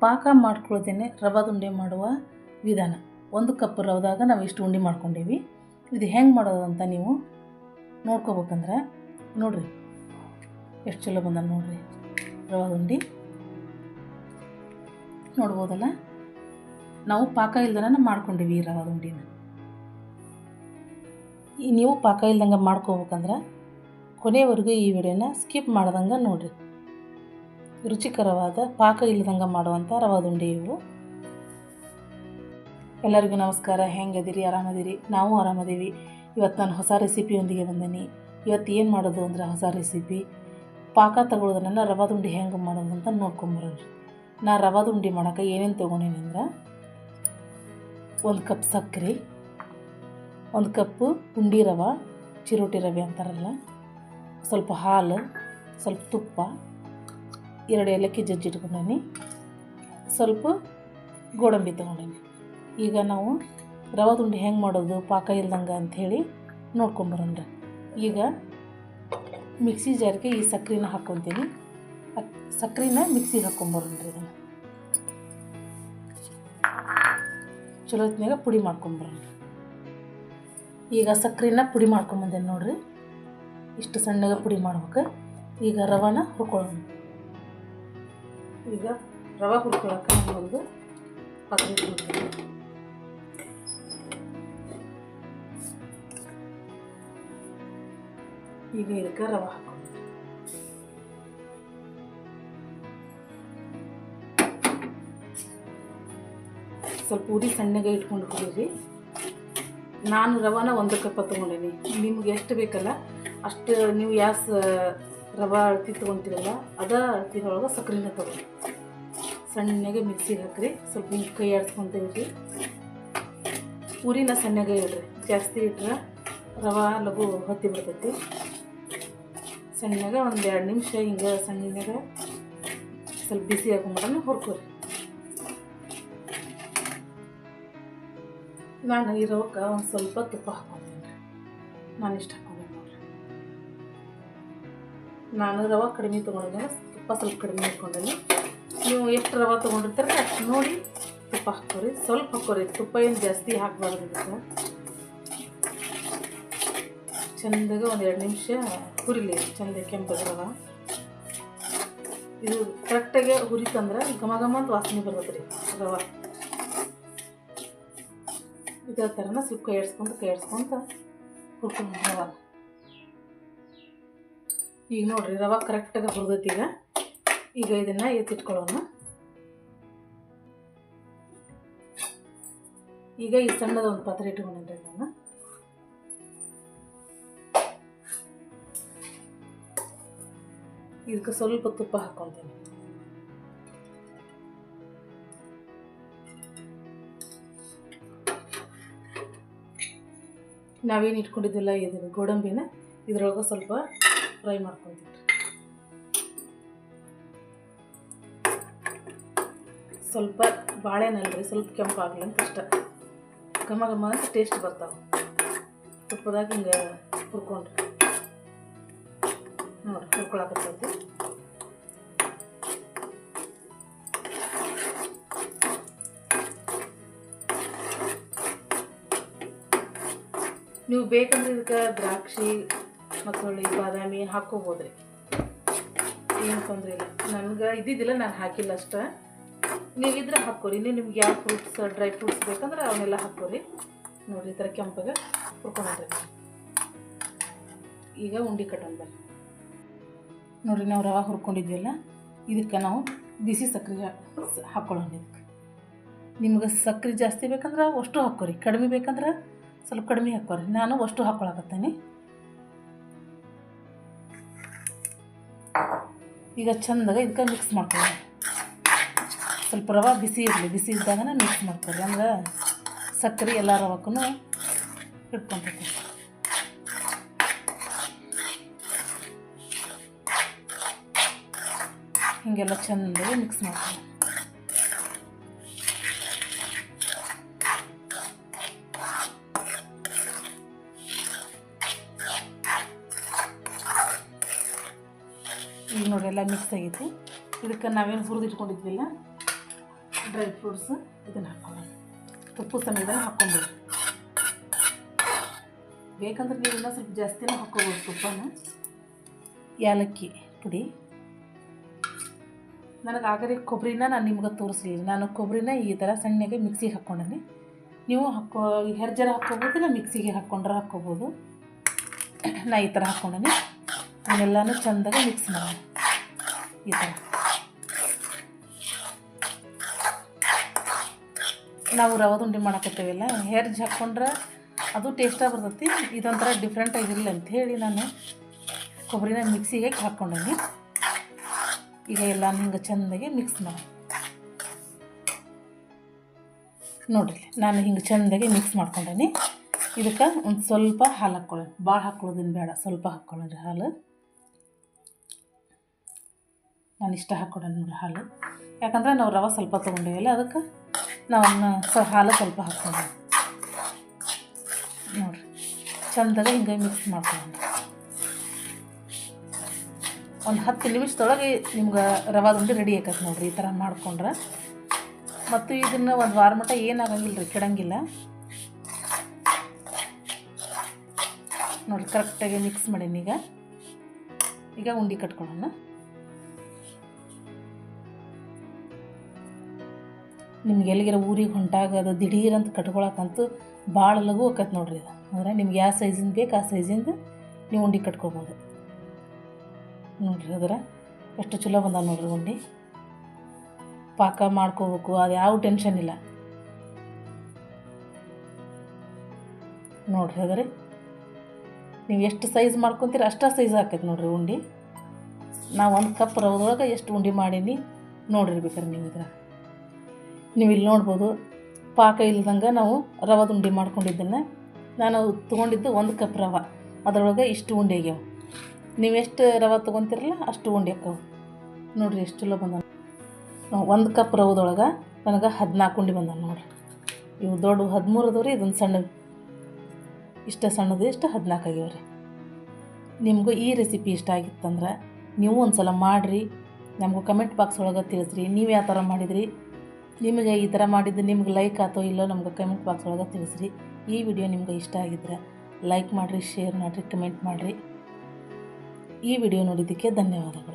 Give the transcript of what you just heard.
ಪಾಕ ಮಾಡ್ಕೊಳ್ತೇನೆ, ರವಾದ ಉಂಡೆ ಮಾಡುವ ವಿಧಾನ. ಒಂದು ಕಪ್ ರವದಾಗ ನಾವು ಇಷ್ಟು ಉಂಡೆ ಮಾಡ್ಕೊಂಡೇವಿ. ಇದು ಹೆಂಗೆ ಮಾಡೋದಂತ ನೀವು ನೋಡ್ಕೋಬೇಕಂದ್ರೆ, ನೋಡಿರಿ. ಎಷ್ಟು ಚಲೋ ಬಂದ ನೋಡಿರಿ. ರವಾದ ಉಂಡೆ. ನೋಡ್ಬೋದಲ್ಲ? ನಾವು ಪಾಕ ಇಲ್ದನ ಮಾಡ್ಕೊಂಡೀವಿ ಈ ರವಾದ ಉಂಡೆನ. ನೀವು ಪಾಕ ಇಲ್ದಂಗೆ ಮಾಡ್ಕೋಬೇಕಂದ್ರೆ, ಕೊನೆವರೆಗೂ ಈ ವಿಡಿಯೋನ ಸ್ಕಿಪ್ ಮಾಡ್ದಂಗೆ ನೋಡಿರಿ. ರುಚಿಕರವಾದ ಪಾಕ ಇಲ್ಲದಂಗೆ ಮಾಡುವಂಥ ರವಾದುಂಡೆ ಇವು ಎಲ್ಲರಿಗೂ ನಮಸ್ಕಾರ. ಹೆಂಗದಿರಿ? ಆರಾಮದಿರಿ? ನಾವು ಆರಾಮದೀವಿ. ಇವತ್ತು ನಾನು ಹೊಸ ರೆಸಿಪಿಯೊಂದಿಗೆ ಬಂದೀನಿ. ಇವತ್ತು ಏನು ಮಾಡೋದು ಅಂದ್ರೆ ಹೊಸ ರೆಸಿಪಿ. ಪಾಕ ತಗೊಳ್ಳೋದನ್ನ ರವಾ ಉಂಡೆ ಹೆಂಗೆ ಮಾಡೋದು ಅಂತ ನೋಡ್ಕೊಂಬರೋದು ನಾ ರವಾ ಉಂಡೆ ಮಾಡೋಕೆ ಏನೇನು ತೊಗೊಂಡೀನಿ ಅಂದ್ರೆ ಒಂದು ಕಪ್ ಸಕ್ಕರೆ ಒಂದು ಕಪ್ಪು ಉಂಡಿ ರವೆ, ಚಿರೋಟಿ ರವೆ ಅಂತಾರಲ್ಲ, ಸ್ವಲ್ಪ ಹಾಲು, ಸ್ವಲ್ಪ ತುಪ್ಪ ಎರಡು ಏಲಕ್ಕಿ ಜಜ್ಜಿಟ್ಕೊಂಡೀನಿ ಸ್ವಲ್ಪ ಗೋಡಂಬಿ ತೊಗೊಂಡೀನಿ. ಈಗ ನಾವು ರವಾದ ಉಂಡೆ ಹೆಂಗೆ ಮಾಡೋದು, ಪಾಕ ಇಲ್ದಂಗೆ ಅಂಥೇಳಿ ನೋಡ್ಕೊಂಬರೋಣ ಈಗ ಮಿಕ್ಸಿ ಜಾರಿಗೆ ಈ ಸಕ್ಕರೆನ ಹಾಕ್ಕೊತೀನಿ. ಸಕ್ಕರೆನ ಮಿಕ್ಸಿಗೆ ಹಾಕ್ಕೊಂಬರೋಣ್ರಿ ಇದನ್ನು. ಚಲೋ ಹೊತ್ತಿನಾಗ ಪುಡಿ ಮಾಡ್ಕೊಂಬರೋಣ ಈಗ ಸಕ್ಕರೆನ ಪುಡಿ ಮಾಡ್ಕೊಂಬಂದೇನೆ ನೋಡ್ರಿ. ಇಷ್ಟು ಸಣ್ಣಗೆ ಪುಡಿ ಮಾಡ್ಬೇಕು. ಈಗ ರವಾನ ಹುರ್ಕೊಳ್ಳೋಣ. ಈಗ ರವೆ ಹುರ್ಕೊಳಕ್ಕೆ ಒಂದು ಪಾತ್ರೆ ಇಟ್ಕೊಂಡಿದ್ದೀನಿ ಈಗ ಇದಕ್ಕೆ ರವೆ ಹಾಕಿ ಸ್ವಲ್ಪ ಉರಿ ಸಣ್ಣಗೆ ಇಟ್ಕೊಂಡು ಕುಡೀರಿ ನಾನು ರವಾನ ಒಂದು ಕಪ್ಪ ತೊಗೊಂಡೀನಿ. ನಿಮ್ಗೆ ಎಷ್ಟು ಬೇಕಲ್ಲ, ಅಷ್ಟು ನೀವು ಯಾಸ್, ರವೆ ಅಳತಿ ತೊಗೊತೀರಲ್ಲ, ಅದ ಅಳತಿನೊಳಗೆ ಸಕ್ಕರೆನ ತೊಗೊಳಿ ಸಣ್ಣಗೆ ಮಿಕ್ಸಿಗೆ ಹಾಕ್ರಿ. ಸ್ವಲ್ಪ ಹಿಂಗೆ ಕೈ ಆಡ್ಸ್ಕೊಂತ ಇಡ್ರಿ ಉರಿನ ಸಣ್ಣಗೆ ಇಡ್ರಿ. ಜಾಸ್ತಿ ಇಟ್ರೆ ರವೆ, ಲಘು ಹೊತ್ತಿ ಬಿಡ್ತೈತಿ ಸಣ್ಣಗೆ ಒಂದು ಎರಡು ನಿಮಿಷ ಹಿಂಗೆ ಸಣ್ಣಗೆ ಸ್ವಲ್ಪ ಬಿಸಿ ಹಾಕೊಂಬಿಡೋಣ ಹುರ್ಕೋರಿ. ನಾನು ಇರೋಕ ಒಂದು ಸ್ವಲ್ಪ ತುಪ್ಪ ಹಾಕ್ಕೊತೀನಿ ನಾನು ಇಷ್ಟ ಹಾಕೊಂಡೆ ನಾನು ರವೆ ಕಡಿಮೆ ತೊಗೊಂಡಿದ್ದೆ ತುಪ್ಪ ಸ್ವಲ್ಪ ಕಡಿಮೆ ಹಾಕ್ಕೊಂಡೀನಿ ನೀವು ಎಷ್ಟು ರವೆ ತೊಗೊಂಡಿರ್ತಾರೆ ಅಷ್ಟು ನೋಡಿ ತುಪ್ಪ ಹಾಕೋರಿ ಸ್ವಲ್ಪ ಹಾಕೋರಿ ತುಪ್ಪ ಏನು ಜಾಸ್ತಿ ಹಾಕಬಾರ್ದು ಇದಕ್ಕೆ. ಚೆಂದಾಗ ಒಂದು ಎರಡು ನಿಮಿಷ ಹುರಿಲಿ. ಚೆಂದ ಕೆಂಪು ರವೆ ಇದು ಕರೆಕ್ಟಾಗಿ ಹುರಿತಂದ್ರೆ ಘಮ ಘಮ ಅಂತ ವಾಸನೆ ಬರ್ತದೆ ರೀ ರವೆ. ಇದೇ ಥರನ ಸ್ವಲ್ಪ ಕೈ ಆಡ್ಸ್ಕೊಂತ ಕೈ ಆಡಿಸ್ಕೊಂತ ಹುರ್ಕೊಂಡು ಈಗ ನೋಡ್ರಿ ರವೆ ಕರೆಕ್ಟಾಗಿ ಹುರಿದೈತಿ ಈಗ. ಈಗ ಇದನ್ನು ಎತ್ತಿಟ್ಕೊಳ್ಳೋಣ. ಈಗ ಈ ಸಣ್ಣದ ಒಂದು ಪಾತ್ರೆ ಇಟ್ಕೊಂಡಿದ್ದೆ ನಾನು. ಇದಕ್ಕೆ ಸ್ವಲ್ಪ ತುಪ್ಪ ಹಾಕೊಳ್ತೇನೆ ನಾವೇನು ಇಟ್ಕೊಂಡಿದ್ದಿಲ್ಲ ಇದು ಗೋಡಂಬಿನ, ಇದ್ರೊಳಗೆ ಸ್ವಲ್ಪ ಫ್ರೈ ಮಾಡ್ಕೊತೀವಿ ಸ್ವಲ್ಪ ಬಾಳೆನಲ್ರಿ, ಸ್ವಲ್ಪ ಕೆಂಪಾಗಲಿ ಅಂತ ಅಷ್ಟ. ಘಮ ಘಮ ಅಂತ ಟೇಸ್ಟ್ ಬರ್ತಾವೆ. ತುಪ್ಪದಾಗ ಹಿಂಗೆ ಹುರ್ಕೊಂಡ್ರಿ. ನೋಡಿ ಹುರ್ಕೊಳಕತ್ತೈತಿ. ನೀವು ಬೇಕಂದ್ರೆ ಇದಕ್ಕೆ ದ್ರಾಕ್ಷಿ ಮತ್ತು ಹೊಳ್ಳಿ ಬಾದಾಮಿ ಹಾಕ್ಕೋಬೋದ್ರಿ ಏನು ತೊಂದರೆ ಇಲ್ಲ. ನನಗೆ ಇದ್ದಿದ್ದಿಲ್ಲ, ನಾನು ಹಾಕಿಲ್ಲ ಅಷ್ಟ. ನೀವಿದ್ರೆ ಹಾಕೋರಿ ನೀವು ನಿಮ್ಗೆ ಯಾವ ಫ್ರೂಟ್ಸ್ ಡ್ರೈ ಫ್ರೂಟ್ಸ್ ಬೇಕಂದ್ರೆ ಅವನ್ನೆಲ್ಲ ಹಾಕೋರಿ ನೋಡಿ, ಈ ಥರ ಕೆಂಪಾಗ ಹುರ್ಕೊಂಡ್ರಿ ಈಗ ಉಂಡೆ ಕಟ್ಟೋಣ ಬರ್ರಿ ನೋಡಿರಿ ನಾವು ರವೆ ಹುರ್ಕೊಂಡಿದ್ವಲ್ಲ ಇದಕ್ಕೆ ನಾವು ಬಿಸಿ ಸಕ್ಕರೆ ಹಾಕ್ಕೊಳ್ಳೋಣ ಇದಕ್ಕೆ. ನಿಮ್ಗೆ ಸಕ್ಕರೆ ಜಾಸ್ತಿ ಬೇಕಂದ್ರೆ ಅಷ್ಟು ಹಾಕೋರಿ ಕಡಿಮೆ ಬೇಕಂದ್ರೆ ಸ್ವಲ್ಪ ಕಡಿಮೆ ಹಾಕೋರಿ ನಾನು ಅಷ್ಟು ಹಾಕ್ಕೊಳಕತ್ತೇನೆ ಈಗ ಚಂದಾಗ ಇದಕ್ಕೆ ಮಿಕ್ಸ್ ಮಾಡ್ಕೊಳ್ಳಿ ಸ್ವಲ್ಪ ರವೆ ಬಿಸಿ ಇರಲಿ, ಬಿಸಿ ಇದ್ದಾಗನ ಮಿಕ್ಸ್ ಮಾಡ್ತಾರೆ ಅಂದ್ರೆ ಸಕ್ಕರೆ ಎಲ್ಲ ರವಕ್ಕೂ ಇಟ್ಕೊಂಡಿರ್ತೀವಿ ಹೀಗೆಲ್ಲ ಚೆನ್ನಾಗಿ ಮಿಕ್ಸ್ ಮಾಡ್ಕೊಳ್ಳಿ ಈಗ ನೋಡಿ ಎಲ್ಲ ಮಿಕ್ಸ್ ಆಗೈತಿ. ಇದಕ್ಕೆ ನಾವೇನು ಹುರಿದು ಇಟ್ಕೊಂಡಿದ್ವಿಲ್ಲ? ಡ್ರೈ ಫ್ರೂಟ್ಸ್ ಇದನ್ನು ಹಾಕೊಳ್ಳೋಣ ಉಪ್ಪು ಸಮೇತನ ಹಾಕ್ಕೊಬೋದು ಬೇಕಂದ್ರೆ ನೀವು ಸ್ವಲ್ಪ ಜಾಸ್ತಿನೂ ಹಾಕ್ಕೋಬೋದು ತುಪ್ಪನ. ಏಲಕ್ಕಿ ಪುಡಿ. ನನಗೆ ಆಗಲೇ ಕೊಬ್ಬರಿನ ನಾನು ನಿಮ್ಗೆ ತೋರಿಸಲಿಲ್ಲ. ನಾನು ಕೊಬ್ಬರಿನ ಈ ಥರ ಸಣ್ಣಗೆ ಮಿಕ್ಸಿಗೆ ಹಾಕ್ಕೊಂಡೇನೆ. ನೀವು ಹಾಕೋ ಹೆರ್ಜರ ಹಾಕ್ಕೋಬೋದು ಇಲ್ಲ ಮಿಕ್ಸಿಗೆ ಹಾಕ್ಕೊಂಡ್ರೆ ಹಾಕ್ಕೋಬೋದು. ನಾ ಈ ಥರ ಹಾಕ್ಕೊಂಡಿ ಅವನ್ನೆಲ್ಲನೂ ಚೆಂದಾಗಿ ಮಿಕ್ಸ್ ಮಾಡೋಣ. ಈ ಥರ ನಾವು ರವೆ ಉಂಡೆ ಮಾಡಕತ್ತೇವಲ್ಲ ಹೆರ್ಜ್ ಹಾಕ್ಕೊಂಡ್ರೆ ಅದು ಟೇಸ್ಟಾಗಿ ಬರ್ತೈತಿ. ಇದೊಂಥರ ಡಿಫ್ರೆಂಟ್ ಆಗಿರಲಿ ಅಂತ ಹೇಳಿ ನಾನು ಕೊಬ್ಬರಿನ ಮಿಕ್ಸಿಗೆ ಹಾಕ್ಕೊಂಡೇನಿ ಈಗ ಎಲ್ಲ ಹಿಂಗೆ ಚೆಂದಾಗಿ ಮಿಕ್ಸ್ ಮಾಡಿ. ನೋಡಿರಿ, ನಾನು ಹಿಂಗೆ ಚೆಂದಾಗಿ ಮಿಕ್ಸ್ ಮಾಡ್ಕೊಂಡೇನಿ. ಇದಕ್ಕೆ ಒಂದು ಸ್ವಲ್ಪ ಹಾಲು ಹಾಕ್ಕೊಳ್ಳಿ ಭಾಳ ಹಾಕ್ಕೊಳ್ಳೋದಿನ ಬೇಡ, ಸ್ವಲ್ಪ ಹಾಕ್ಕೊಳ್ಳೋರಿ ಹಾಲು. ನಾನು ಇಷ್ಟ ಹಾಕ್ಕೊಡೋಣ ನೋಡಿ ಹಾಲು. ಯಾಕಂದ್ರೆ ನಾವು ರವೆ ಸ್ವಲ್ಪ ತೊಗೊಂಡೇವಲ್ಲ, ಅದಕ್ಕೆ ನಾವು ಸ, ಹಾಲು ಸ್ವಲ್ಪ ಹಾಕೋಣ. ನೋಡಿರಿ. ಚಂದಾಗ ಹಿಂಗೆ ಮಿಕ್ಸ್ ಮಾಡ್ಕೊಳ್ಳೋಣ. ಒಂದು ಹತ್ತು ನಿಮಿಷದೊಳಗೆ ನಿಮ್ಗೆ ರವೆ ಉಂಡೆ ರೆಡಿ ಆಕತ್ತೆ ನೋಡಿರಿ, ಈ ಥರ ಮಾಡ್ಕೊಂಡ್ರೆ. ಮತ್ತು ಇದನ್ನು ಒಂದು ವಾರ ಮಟ್ಟ ಏನಾಗಂಗಿಲ್ಲ ರೀ ಕೆಡಂಗಿಲ್ಲ ನೋಡಿ ಕರೆಕ್ಟಾಗಿ ಮಿಕ್ಸ್ ಮಾಡೀನಿ ಈಗ. ಈಗ ಉಂಡೆ ಕಟ್ಕೊಳ್ಳೋಣ. ನಿಮ್ಗೆ ಎಲ್ಲಿಗಿರೋ ಊರಿಗೆ ಹೊಂಟಾಗ ಅದು ದಿಢೀರಂತ ಕಟ್ಕೊಳಕ್ಕಂತೂ ಭಾಳ ಲಘು ಆಕತ್ ನೋಡ್ರಿ ಇದು. ಅಂದರೆ ನಿಮ್ಗೆ ಯಾವ ಸೈಜಿಂದ ಬೇಕು ಆ ಸೈಜಿಂದ ನೀವು ಉಂಡೆ ಕಟ್ಕೋಬೋದು. ನೋಡ್ರಿ ಅದರ ಎಷ್ಟು ಚಲೋ ಬಂದ ನೋಡ್ರಿ ಉಂಡೆ. ಪಾಕ ಮಾಡ್ಕೋಬೇಕು, ಅದು ಯಾವ ಟೆನ್ಷನ್ ಇಲ್ಲ. ನೋಡ್ರಿ ಅದರಿ ನೀವು ಎಷ್ಟು ಸೈಜ್ ಮಾಡ್ಕೊತೀರಿ ಅಷ್ಟ ಸೈಜ್ ಹಾಕೈತೆ ನೋಡ್ರಿ ಉಂಡೆ. ನಾವು ಒಂದು ಕಪ್ ರವದೊಳಗೆ ಎಷ್ಟು ಉಂಡೆ ಮಾಡೀನಿ ನೋಡಿರ್ಬೇಕಾರೆ ನೀವು ಇದ್ರ ನೀವು ಇಲ್ಲಿ ನೋಡ್ಬೋದು, ಪಾಕ ಇಲ್ದಂಗೆ ನಾವು ರವದ ಉಂಡೆ ಮಾಡ್ಕೊಂಡಿದ್ದನ್ನು. ನಾನು ತೊಗೊಂಡಿದ್ದು ಒಂದು ಕಪ್ ರವೆ. ಅದರೊಳಗೆ ಇಷ್ಟು ಉಂಡೆ ಆಗ್ಯಾವ. ನೀವು ಎಷ್ಟು ರವೆ ತೊಗೊತಿರಲ್ಲ ಅಷ್ಟು ಉಂಡೆ ಹಾಕವು. ನೋಡಿರಿ ಎಷ್ಟೆಲ್ಲ ಬಂದ ಒಂದು ಕಪ್ ರವದೊಳಗೆ ನನಗೆ ಹದಿನಾಲ್ಕು ಉಂಡೆ ಬಂದ ನೋಡಿರಿ. ಇವು ದೊಡ್ಡ ಹದಿಮೂರು ಅದಾವ ರೀ ಇದೊಂದು ಸಣ್ಣ ಇಷ್ಟ ಸಣ್ಣದು, ಇಷ್ಟು ಹದಿನಾಲ್ಕು ಆಗ್ಯಾವ ರೀ ನಿಮಗೂ ಈ ರೆಸಿಪಿ ಇಷ್ಟ ಆಗಿತ್ತಂದ್ರೆ ನೀವು ಒಂದು ಸಲ ಮಾಡಿರಿ. ನಮಗೂ ಕಮೆಂಟ್ ಬಾಕ್ಸ್ ಒಳಗೆ ತಿಳಿಸ್ರಿ. ನೀವು ಯಾವ ಥರ ಮಾಡಿದ್ರಿ? ನಿಮಗೆ ಈ ಥರ ಮಾಡಿದ್ದು ನಿಮ್ಗೆ ಲೈಕ್ ಆತೋ ಇಲ್ಲೋ ನಮ್ಗೆ ಕಮೆಂಟ್ ಬಾಕ್ಸ್ ಒಳಗೆ ತಿಳಿಸ್ರಿ. ಈ ವಿಡಿಯೋ ನಿಮ್ಗೆ ಇಷ್ಟ ಆಗಿದ್ರೆ ಲೈಕ್ ಮಾಡಿರಿ ಶೇರ್ ಮಾಡಿರಿ ಕಮೆಂಟ್ ಮಾಡಿರಿ. ಈ ವಿಡಿಯೋ ನೋಡಿದ್ದಕ್ಕೆ ಧನ್ಯವಾದಗಳು.